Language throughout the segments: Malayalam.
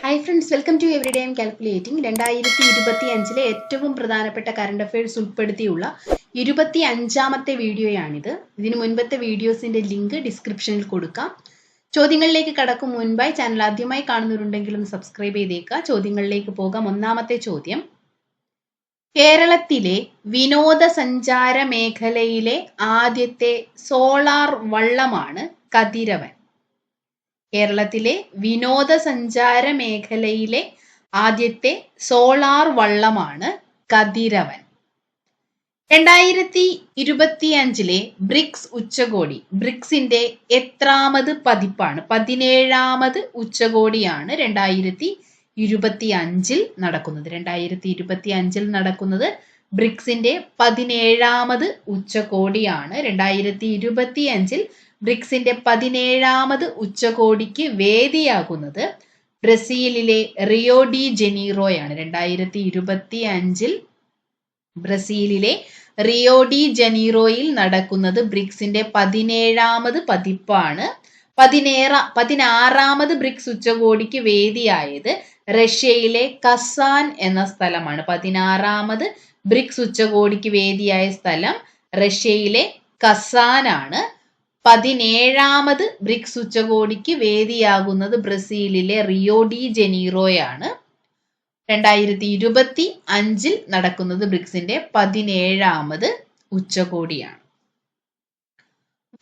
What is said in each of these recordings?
Hi friends welcome to every day M calculating രണ്ടായിരത്തി ഇരുപത്തി അഞ്ചിലെ ഏറ്റവും പ്രധാനപ്പെട്ട കറണ്ട് അഫയേഴ്സ് ഉൾപ്പെടുത്തിയുള്ള ഇരുപത്തി അഞ്ചാമത്തെ വീഡിയോയാണിത്. ഇതിന് മുൻപത്തെ വീഡിയോസിന്റെ ലിങ്ക് ഡിസ്ക്രിപ്ഷനിൽ കൊടുക്കാം. ചോദ്യങ്ങളിലേക്ക് കടക്കും മുൻപായി ചാനൽ ആദ്യമായി കാണുന്നവരുണ്ടെങ്കിൽ ഒന്ന് സബ്സ്ക്രൈബ് ചെയ്തേക്കുക. ചോദ്യങ്ങളിലേക്ക് പോകാം. ഒന്നാമത്തെ ചോദ്യം. കേരളത്തിലെ വിനോദസഞ്ചാര മേഖലയിലെ ആദ്യത്തെ സോളാർ വള്ളമാണ് കതിരവൻ. കേരളത്തിലെ വിനോദസഞ്ചാര മേഖലയിലെ ആദ്യത്തെ സോളാർ വള്ളമാണ് കതിരവൻ. രണ്ടായിരത്തി ഇരുപത്തിയഞ്ചിലെ ബ്രിക്സ് ഉച്ചകോടി ബ്രിക്സിന്റെ എത്രാമത് പതിപ്പാണ് പതിനേഴാമത് ഉച്ചകോടിയാണ് രണ്ടായിരത്തി ഇരുപത്തി അഞ്ചിൽ നടക്കുന്നത്. രണ്ടായിരത്തി ഇരുപത്തി അഞ്ചിൽ നടക്കുന്നത് ബ്രിക്സിന്റെ പതിനേഴാമത് ഉച്ചകോടിയാണ്. രണ്ടായിരത്തി ഇരുപത്തി അഞ്ചിൽ ബ്രിക്സിന്റെ പതിനേഴാമത് ഉച്ചകോടിക്ക് വേദിയാകുന്നത് ബ്രസീലിലെ റിയോ ഡി ജനീറോയാണ്. രണ്ടായിരത്തി ഇരുപത്തി അഞ്ചിൽ ബ്രസീലിലെ റിയോ ഡി ജനീറോയിൽ നടക്കുന്നത് ബ്രിക്സിന്റെ പതിനേഴാമത് പതിപ്പാണ്. പതിനേറ പതിനാറാമത് ബ്രിക്സ് ഉച്ചകോടിക്ക് വേദിയായത് റഷ്യയിലെ കസാൻ എന്ന സ്ഥലമാണ്. പതിനാറാമത് ബ്രിക്സ് ഉച്ചകോടിക്ക് വേദിയായ സ്ഥലം റഷ്യയിലെ കസാനാണ്. പതിനേഴാമത് ബ്രിക്സ് ഉച്ചകോടിക്ക് വേദിയാകുന്നത് ബ്രസീലിലെ റിയോ ഡി ജനീറോയാണ്. രണ്ടായിരത്തി ഇരുപത്തി അഞ്ചിൽ നടക്കുന്നത് ബ്രിക്സിന്റെ പതിനേഴാമത് ഉച്ചകോടിയാണ്.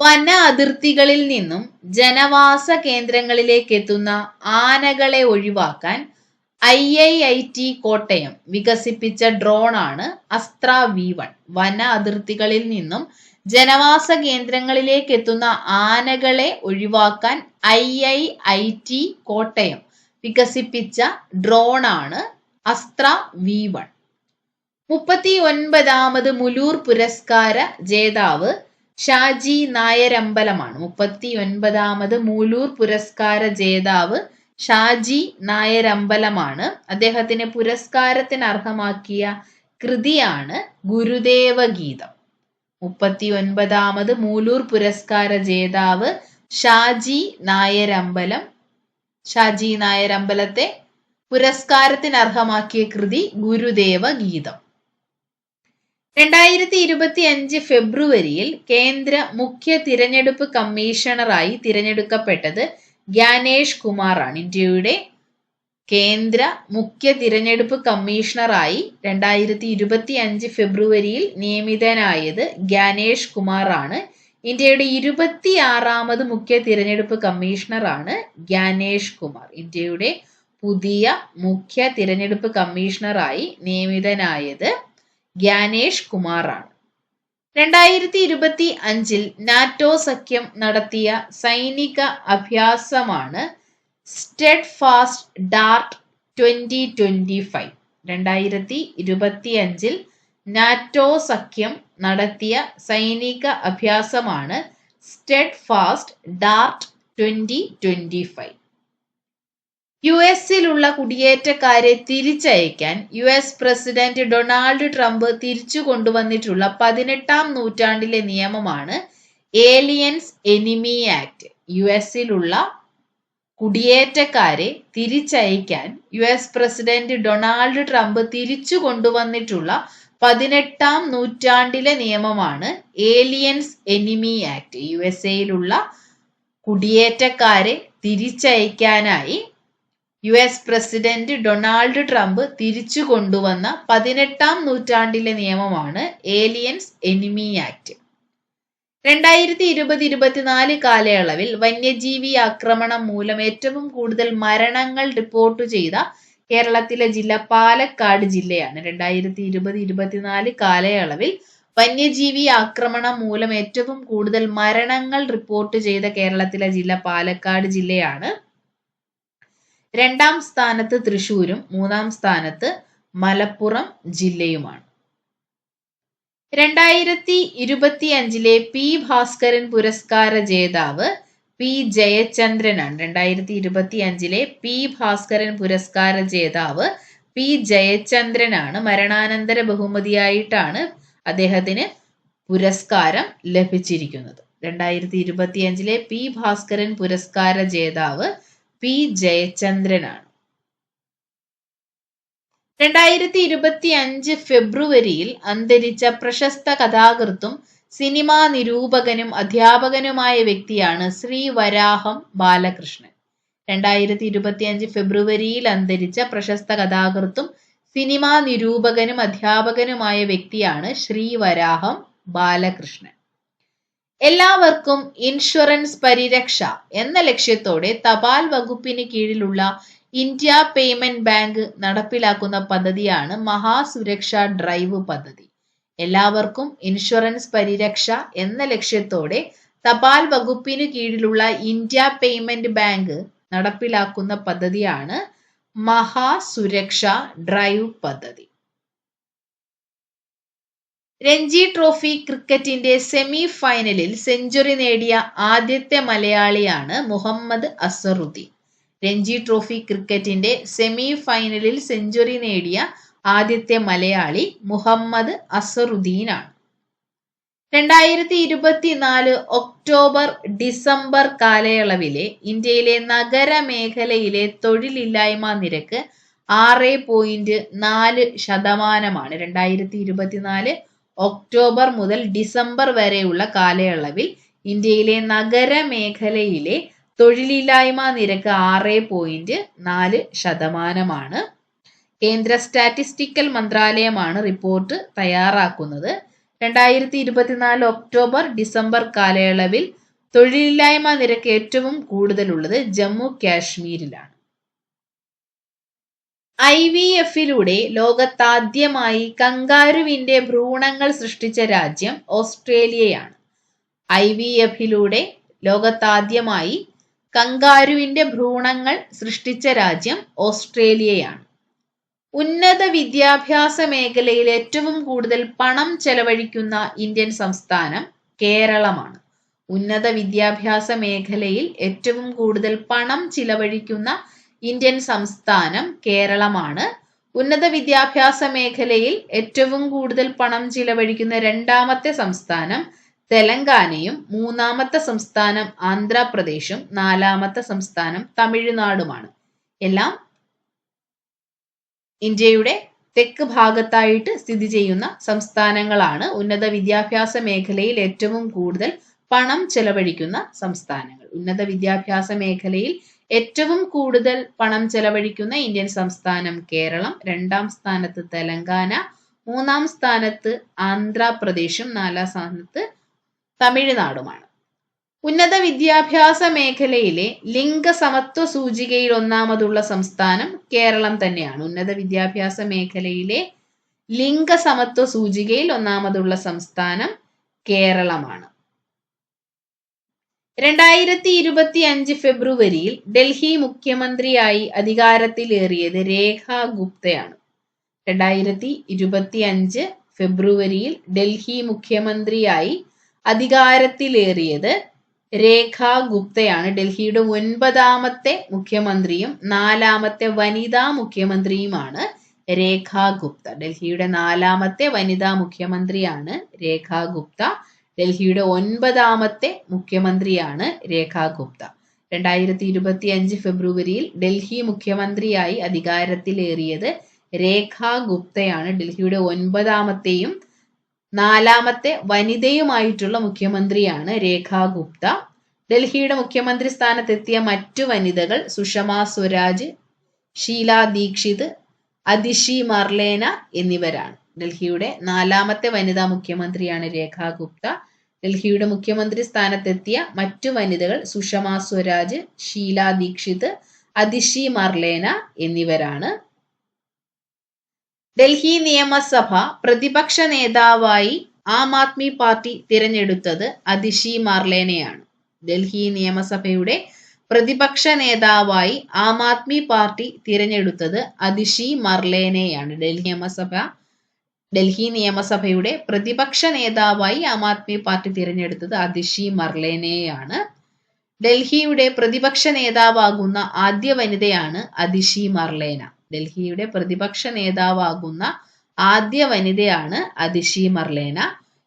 വന അതിർത്തികളിൽ നിന്നും ജനവാസ കേന്ദ്രങ്ങളിലേക്ക് എത്തുന്ന ആനകളെ ഒഴിവാക്കാൻ I I I T Kottayam വികസിപ്പിച്ച ഡ്രോണാണ് അസ്ത്ര വി വൺ. വന അതിർത്തികളിൽ നിന്നും ജനവാസ കേന്ദ്രങ്ങളിലേക്ക് എത്തുന്ന ആനകളെ ഒഴിവാക്കാൻ I I I T Kottayam വികസിപ്പിച്ച ഡ്രോണാണ് അസ്ത്ര വി വൺ. മുപ്പത്തി ഒൻപതാമത് മുലൂർ പുരസ്കാര ജേതാവ് ഷാജി നായരമ്പലമാണ്. മുപ്പത്തി ഒൻപതാമത് മുലൂർ പുരസ്കാര ജേതാവ് ഷാജി നായരമ്പലമാണ്. അദ്ദേഹത്തിന് പുരസ്കാരത്തിന് അർഹമാക്കിയ കൃതിയാണ് ഗുരുദേവ ഗീതം മുപ്പത്തി ഒൻപതാമത് മൂലൂർ പുരസ്കാര ജേതാവ് ഷാജി നായരമ്പലം. ഷാജി നായരമ്പലത്തെ പുരസ്കാരത്തിന് അർഹമാക്കിയ കൃതി ഗുരുദേവ ഗീതം രണ്ടായിരത്തി ഇരുപത്തി അഞ്ച് ഫെബ്രുവരിയിൽ കേന്ദ്ര മുഖ്യ തിരഞ്ഞെടുപ്പ് കമ്മീഷണറായി തിരഞ്ഞെടുക്കപ്പെട്ടത് ഗ്യാനേഷ് കുമാറാണ്. ഇന്ത്യയുടെ കേന്ദ്ര മുഖ്യ തിരഞ്ഞെടുപ്പ് കമ്മീഷണറായി രണ്ടായിരത്തി ഇരുപത്തി അഞ്ച് ഫെബ്രുവരിയിൽ നിയമിതനായത് ഗ്യാനേഷ് കുമാറാണ്. ഇന്ത്യയുടെ ഇരുപത്തി ആറാമത് മുഖ്യ തിരഞ്ഞെടുപ്പ് കമ്മീഷണറാണ് ഗ്യാനേഷ് കുമാർ. ഇന്ത്യയുടെ പുതിയ മുഖ്യ തിരഞ്ഞെടുപ്പ് കമ്മീഷണറായി നിയമിതനായത് ഗ്യാനേഷ് കുമാറാണ്. രണ്ടായിരത്തി ഇരുപത്തി അഞ്ചിൽ നാറ്റോ സഖ്യം നടത്തിയ സൈനിക അഭ്യാസമാണ് steadfast dart twenty twenty five രണ്ടായിരത്തി ഇരുപത്തി അഞ്ചിൽ നാറ്റോ സഖ്യം നടത്തിയ സൈനിക അഭ്യാസമാണ് steadfast dart twenty twenty five U എസിലുള്ള കുടിയേറ്റക്കാരെ തിരിച്ചയക്കാൻ U S president Donald Trump തിരിച്ചു കൊണ്ടുവന്നിട്ടുള്ള പതിനെട്ടാം നൂറ്റാണ്ടിലെ നിയമമാണ് ഏലിയൻസ് എനിമി ആക്ട് യു എസിലുള്ള കുടിയേറ്റക്കാരെ തിരിച്ചയക്കാൻ U S president Donald Trump തിരിച്ചു കൊണ്ടുവന്നിട്ടുള്ള പതിനെട്ടാം നൂറ്റാണ്ടിലെ നിയമമാണ് aliens enemy act. U S എയിലുള്ള കുടിയേറ്റക്കാരെ തിരിച്ചയക്കാനായി U S president Donald Trump തിരിച്ചു കൊണ്ടുവന്ന പതിനെട്ടാം നൂറ്റാണ്ടിലെ നിയമമാണ് ഏലിയൻസ് എനിമി ആക്ട്. രണ്ടായിരത്തി ഇരുപത് ഇരുപത്തിനാല് കാലയളവിൽ വന്യജീവി ആക്രമണം മൂലം ഏറ്റവും കൂടുതൽ മരണങ്ങൾ റിപ്പോർട്ട് ചെയ്ത കേരളത്തിലെ ജില്ല പാലക്കാട് ജില്ലയാണ്. രണ്ടായിരത്തി ഇരുപത് ഇരുപത്തിനാല് കാലയളവിൽ വന്യജീവി ആക്രമണം മൂലം ഏറ്റവും കൂടുതൽ മരണങ്ങൾ റിപ്പോർട്ട് ചെയ്ത കേരളത്തിലെ ജില്ല പാലക്കാട് ജില്ലയാണ്. രണ്ടാം സ്ഥാനത്ത് തൃശൂരും മൂന്നാം സ്ഥാനത്ത് മലപ്പുറം ജില്ലയുമാണ്. രണ്ടായിരത്തി ഇരുപത്തി അഞ്ചിലെ പി ഭാസ്കരൻ പുരസ്കാര ജേതാവ് പി ജയചന്ദ്രനാണ്. രണ്ടായിരത്തി ഇരുപത്തി അഞ്ചിലെ പി ഭാസ്കരൻ പുരസ്കാര ജേതാവ് പി ജയചന്ദ്രനാണ്. മരണാനന്തര ബഹുമതിയായിട്ടാണ് അദ്ദേഹത്തിന് പുരസ്കാരം ലഭിച്ചിരിക്കുന്നത്. രണ്ടായിരത്തി ഇരുപത്തി അഞ്ചിലെ പി ഭാസ്കരൻ പുരസ്കാര ജേതാവ് പി ജയചന്ദ്രനാണ്. രണ്ടായിരത്തി ഇരുപത്തി അഞ്ച് ഫെബ്രുവരിയിൽ അന്തരിച്ച പ്രശസ്ത കഥാകൃത്തും സിനിമാ നിരൂപകനും അധ്യാപകനുമായ വ്യക്തിയാണ് ശ്രീ വരാഹം ബാലകൃഷ്ണൻ. രണ്ടായിരത്തി ഇരുപത്തി അഞ്ച് ഫെബ്രുവരിയിൽ അന്തരിച്ച പ്രശസ്ത കഥാകൃത്തും സിനിമാ നിരൂപകനും അധ്യാപകനുമായ വ്യക്തിയാണ് ശ്രീ വരാഹം ബാലകൃഷ്ണൻ. എല്ലാവർക്കും ഇൻഷുറൻസ് പരിരക്ഷ എന്ന ലക്ഷ്യത്തോടെ തപാൽ വകുപ്പിന് കീഴിലുള്ള ഇന്ത്യ പേയ്മെന്റ് ബാങ്ക് നടപ്പിലാക്കുന്ന പദ്ധതിയാണ് മഹാസുരക്ഷ ഡ്രൈവ് പദ്ധതി. എല്ലാവർക്കും ഇൻഷുറൻസ് പരിരക്ഷ എന്ന ലക്ഷ്യത്തോടെ തപാൽ വകുപ്പിന് കീഴിലുള്ള ഇന്ത്യ പേയ്മെന്റ് ബാങ്ക് നടപ്പിലാക്കുന്ന പദ്ധതിയാണ് മഹാസുരക്ഷ ഡ്രൈവ് പദ്ധതി. രഞ്ജി ട്രോഫി ക്രിക്കറ്റിന്റെ സെമി ഫൈനലിൽ സെഞ്ചുറി നേടിയ ആദ്യത്തെ മലയാളിയാണ് മുഹമ്മദ് അസറുദ്ദീൻ. രഞ്ജി ട്രോഫി ക്രിക്കറ്റിന്റെ സെമി ഫൈനലിൽ സെഞ്ചുറി നേടിയ ആദ്യത്തെ മലയാളി മുഹമ്മദ് അസറുദ്ദീനാണ്. രണ്ടായിരത്തി ഇരുപത്തിനാല് ഒക്ടോബർ ഡിസംബർ കാലയളവിലെ ഇന്ത്യയിലെ നഗര മേഖലയിലെ തൊഴിലില്ലായ്മ നിരക്ക് ആറ് പോയിന്റ് നാല് ശതമാനമാണ്. രണ്ടായിരത്തി ഇരുപത്തിനാല് ഒക്ടോബർ മുതൽ ഡിസംബർ വരെയുള്ള കാലയളവിൽ ഇന്ത്യയിലെ നഗരമേഖലയിലെ തൊഴിലില്ലായ്മ നിരക്ക് ആറ് പോയിന്റ് നാല് ശതമാനമാണ്. കേന്ദ്ര സ്റ്റാറ്റിസ്റ്റിക്കൽ മന്ത്രാലയമാണ് റിപ്പോർട്ട് തയ്യാറാക്കുന്നത്. രണ്ടായിരത്തി ഇരുപത്തിനാല് ഒക്ടോബർ ഡിസംബർ കാലയളവിൽ തൊഴിലില്ലായ്മ നിരക്ക് ഏറ്റവും കൂടുതലുള്ളത് ജമ്മു കാശ്മീരിലാണ്. ഐ വി എഫിലൂടെ ലോകത്താദ്യമായി കങ്കാരുവിന്റെ ഭ്രൂണങ്ങൾ സൃഷ്ടിച്ച രാജ്യം ഓസ്ട്രേലിയയാണ്. ഐ വി എഫിലൂടെ ലോകത്താദ്യമായി കങ്കാരുവിന്റെ ഭ്രൂണങ്ങൾ സൃഷ്ടിച്ച രാജ്യം ഓസ്ട്രേലിയയാണ്. ഉന്നത വിദ്യാഭ്യാസ മേഖലയിൽ ഏറ്റവും കൂടുതൽ പണം ചെലവഴിക്കുന്ന ഇന്ത്യൻ സംസ്ഥാനം കേരളമാണ്. ഉന്നത വിദ്യാഭ്യാസ മേഖലയിൽ ഏറ്റവും കൂടുതൽ പണം ചിലവഴിക്കുന്ന ഇന്ത്യൻ സംസ്ഥാനം കേരളമാണ്. ഉന്നത വിദ്യാഭ്യാസ മേഖലയിൽ ഏറ്റവും കൂടുതൽ പണം ചിലവഴിക്കുന്ന രണ്ടാമത്തെ സംസ്ഥാനം തെലങ്കാനയും മൂന്നാമത്തെ സംസ്ഥാനം ആന്ധ്രാപ്രദേശും നാലാമത്തെ സംസ്ഥാനം തമിഴ്നാടുമാണ്. എല്ലാം ഇന്ത്യയുടെ തെക്ക് ഭാഗത്തായിട്ട് സ്ഥിതി ചെയ്യുന്ന സംസ്ഥാനങ്ങളാണ്. ഉന്നത വിദ്യാഭ്യാസ മേഖലയിൽ ഏറ്റവും കൂടുതൽ പണം ചെലവഴിക്കുന്ന സംസ്ഥാനങ്ങൾ. ഉന്നത വിദ്യാഭ്യാസ മേഖലയിൽ ഏറ്റവും കൂടുതൽ പണം ചെലവഴിക്കുന്ന ഇന്ത്യൻ സംസ്ഥാനം കേരളം. രണ്ടാം സ്ഥാനത്ത് തെലങ്കാന മൂന്നാം സ്ഥാനത്ത് ആന്ധ്രാപ്രദേശും നാലാം സ്ഥാനത്ത് തമിഴ്നാടുമാണ്. ഉന്നത വിദ്യാഭ്യാസ മേഖലയിലെ ലിംഗസമത്വ സൂചികയിൽ ഒന്നാമതുള്ള സംസ്ഥാനം കേരളം തന്നെയാണ്. ഉന്നത വിദ്യാഭ്യാസ മേഖലയിലെ ലിംഗസമത്വ സൂചികയിൽ ഒന്നാമതുള്ള സംസ്ഥാനം കേരളമാണ്. രണ്ടായിരത്തി ഇരുപത്തി അഞ്ച് ഫെബ്രുവരിയിൽ ഡൽഹി മുഖ്യമന്ത്രിയായി അധികാരത്തിലേറിയത് രേഖ ഗുപ്തയാണ്. രണ്ടായിരത്തി ഇരുപത്തി അഞ്ച് ഫെബ്രുവരിയിൽ ഡൽഹി മുഖ്യമന്ത്രിയായി അധികാരത്തിലേറിയത് രേഖ ഗുപ്തയാണ്. ഡൽഹിയുടെ ഒൻപതാമത്തെ മുഖ്യമന്ത്രിയും നാലാമത്തെ വനിതാ മുഖ്യമന്ത്രിയുമാണ് രേഖ ഗുപ്ത. ഡൽഹിയുടെ നാലാമത്തെ വനിതാ മുഖ്യമന്ത്രിയാണ് രേഖ ഗുപ്ത. ഡൽഹിയുടെ ഒൻപതാമത്തെ മുഖ്യമന്ത്രിയാണ് രേഖ ഗുപ്ത. രണ്ടായിരത്തി ഇരുപത്തി അഞ്ച് ഫെബ്രുവരിയിൽ ഡൽഹി മുഖ്യമന്ത്രിയായി അധികാരത്തിലേറിയത് രേഖ ഗുപ്തയാണ്. ഡൽഹിയുടെ ഒൻപതാമത്തെയും നാലാമത്തെ വനിതയുമായിട്ടുള്ള മുഖ്യമന്ത്രിയാണ് രേഖാ ഗുപ്ത. ഡൽഹിയുടെ മുഖ്യമന്ത്രി സ്ഥാനത്തെത്തിയ മറ്റു വനിതകൾ സുഷമ സ്വരാജ് ഷീല ദീക്ഷിത് അതിഷി മർലേന എന്നിവരാണ്. ഡൽഹിയുടെ നാലാമത്തെ വനിതാ മുഖ്യമന്ത്രിയാണ് രേഖാ ഗുപ്ത. ഡൽഹിയുടെ മുഖ്യമന്ത്രി സ്ഥാനത്തെത്തിയ മറ്റു വനിതകൾ സുഷമ സ്വരാജ് ഷീല ദീക്ഷിത് അതിഷി മർലേന എന്നിവരാണ്. ഡൽഹി നിയമസഭ പ്രതിപക്ഷ നേതാവായി ആം ആദ്മി പാർട്ടി തിരഞ്ഞെടുത്തത് അതിഷി മാർലേനെയാണ്. ഡൽഹി നിയമസഭയുടെ പ്രതിപക്ഷ നേതാവായി ആം ആദ്മി പാർട്ടി തിരഞ്ഞെടുത്തത് അതിഷി മർലേനെയാണ്. ഡൽഹി നിയമസഭ ഡൽഹി നിയമസഭയുടെ പ്രതിപക്ഷ നേതാവായി ആം ആദ്മി പാർട്ടി തിരഞ്ഞെടുത്തത് അതിഷി മർലേനെയാണ്. ഡൽഹിയുടെ പ്രതിപക്ഷ നേതാവാകുന്ന ആദ്യ വനിതയാണ് അതിഷി മർലേന. ഡൽഹിയുടെ പ്രതിപക്ഷ നേതാവാകുന്ന ആദ്യ വനിതയാണ് അതിഷി മർലേന.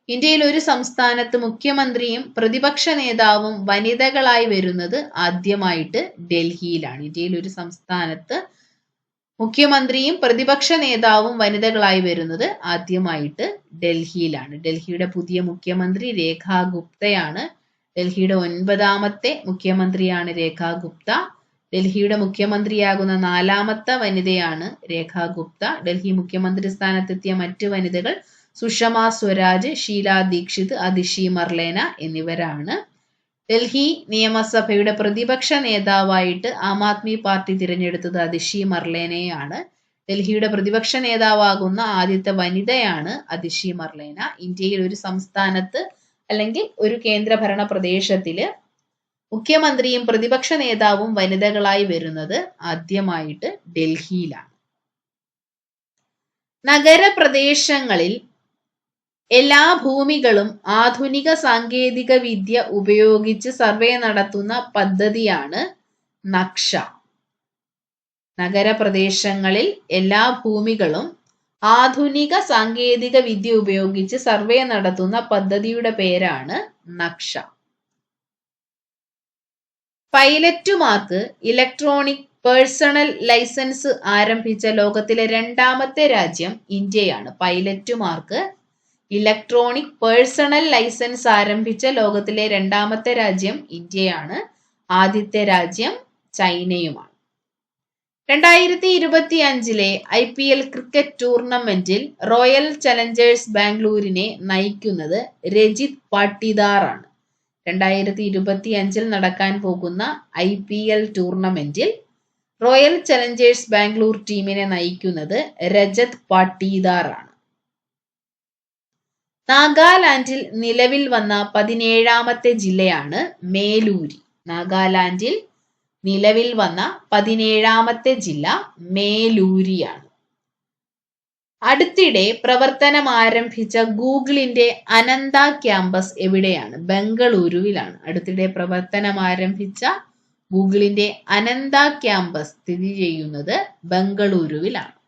ഇന്ത്യയിൽ ഒരു സംസ്ഥാനത്ത് മുഖ്യമന്ത്രിയും പ്രതിപക്ഷ നേതാവും വനിതകളായി വരുന്നത് ആദ്യമായിട്ട് ഡൽഹിയിലാണ്. ഇന്ത്യയിൽ ഒരു സംസ്ഥാനത്ത് മുഖ്യമന്ത്രിയും പ്രതിപക്ഷ നേതാവും വനിതകളായി വരുന്നത് ആദ്യമായിട്ട് ഡൽഹിയിലാണ്. ഡൽഹിയുടെ പുതിയ മുഖ്യമന്ത്രി രേഖാ ഗുപ്തയാണ്. ഡൽഹിയുടെ ഒൻപതാമത്തെ മുഖ്യമന്ത്രിയാണ് രേഖാ ഗുപ്ത. ഡൽഹിയുടെ മുഖ്യമന്ത്രിയാകുന്ന നാലാമത്തെ വനിതയാണ് രേഖ ഗുപ്ത. ഡൽഹി മുഖ്യമന്ത്രി സ്ഥാനത്തെത്തിയ മറ്റ് വനിതകൾ സുഷമ സ്വരാജ് ഷീല ദീക്ഷിത് അതിഷി മർലേന എന്നിവരാണ്. ഡൽഹി നിയമസഭയുടെ പ്രതിപക്ഷ നേതാവായിട്ട് ആം ആദ്മി പാർട്ടി തിരഞ്ഞെടുത്തത് അതിഷി മർലേനയാണ്. ഡൽഹിയുടെ പ്രതിപക്ഷ നേതാവാകുന്ന ആദ്യത്തെ വനിതയാണ് അതിഷി മർലേന. ഇന്ത്യയിൽ ഒരു സംസ്ഥാനത്ത് അല്ലെങ്കിൽ ഒരു കേന്ദ്രഭരണ പ്രദേശത്തിൽ മുഖ്യമന്ത്രിയും പ്രതിപക്ഷ നേതാവും വനിതകളായി വരുന്നത് ആദ്യമായിട്ട് ഡൽഹിയിലാണ്. നഗരപ്രദേശങ്ങളിൽ എല്ലാ ഭൂമികളും ആധുനിക സാങ്കേതിക വിദ്യ ഉപയോഗിച്ച് സർവേ നടത്തുന്ന പദ്ധതിയാണ് നക്ഷ. നഗരപ്രദേശങ്ങളിൽ എല്ലാ ഭൂമികളും ആധുനിക സാങ്കേതിക വിദ്യ ഉപയോഗിച്ച് സർവേ നടത്തുന്ന പദ്ധതിയുടെ പേരാണ് നക്ഷ. പൈലറ്റുമാർക്ക് ഇലക്ട്രോണിക് പേഴ്സണൽ ലൈസൻസ് ആരംഭിച്ച ലോകത്തിലെ രണ്ടാമത്തെ രാജ്യം ഇന്ത്യയാണ്. പൈലറ്റുമാർക്ക് ഇലക്ട്രോണിക് പേഴ്സണൽ ലൈസൻസ് ആരംഭിച്ച ലോകത്തിലെ രണ്ടാമത്തെ രാജ്യം ഇന്ത്യയാണ്. ആദ്യത്തെ രാജ്യം ചൈനയുമാണ്. രണ്ടായിരത്തി ഇരുപത്തി അഞ്ചിലെ ഐ പി എൽ ക്രിക്കറ്റ് ടൂർണമെന്റിൽ റോയൽ ചലഞ്ചേഴ്സ് ബാംഗ്ലൂരിനെ നയിക്കുന്നത് രജിത് പട്ടിദാറാണ്. രണ്ടായിരത്തി ഇരുപത്തി അഞ്ചിൽ നടക്കാൻ പോകുന്ന ഐ പി എൽ ടൂർണമെന്റിൽ റോയൽ ചലഞ്ചേഴ്സ് ബാംഗ്ലൂർ ടീമിനെ നയിക്കുന്നത് രജത് പാട്ടീദാറാണ്. നാഗാലാൻഡിൽ നിലവിൽ വന്ന പതിനേഴാമത്തെ ജില്ലയാണ് മേലൂരി. നാഗാലാൻഡിൽ നിലവിൽ വന്ന പതിനേഴാമത്തെ ജില്ല മേലൂരിയാണ്. അടുത്തിടെ പ്രവർത്തനം ആരംഭിച്ച ഗൂഗിളിന്റെ അനന്ത ക്യാമ്പസ് എവിടെയാണ്? ബംഗളൂരുവിലാണ്. അടുത്തിടെ പ്രവർത്തനം ആരംഭിച്ച ഗൂഗിളിന്റെ അനന്ത ക്യാമ്പസ് സ്ഥിതി ചെയ്യുന്നത് ബംഗളൂരുവിലാണ്.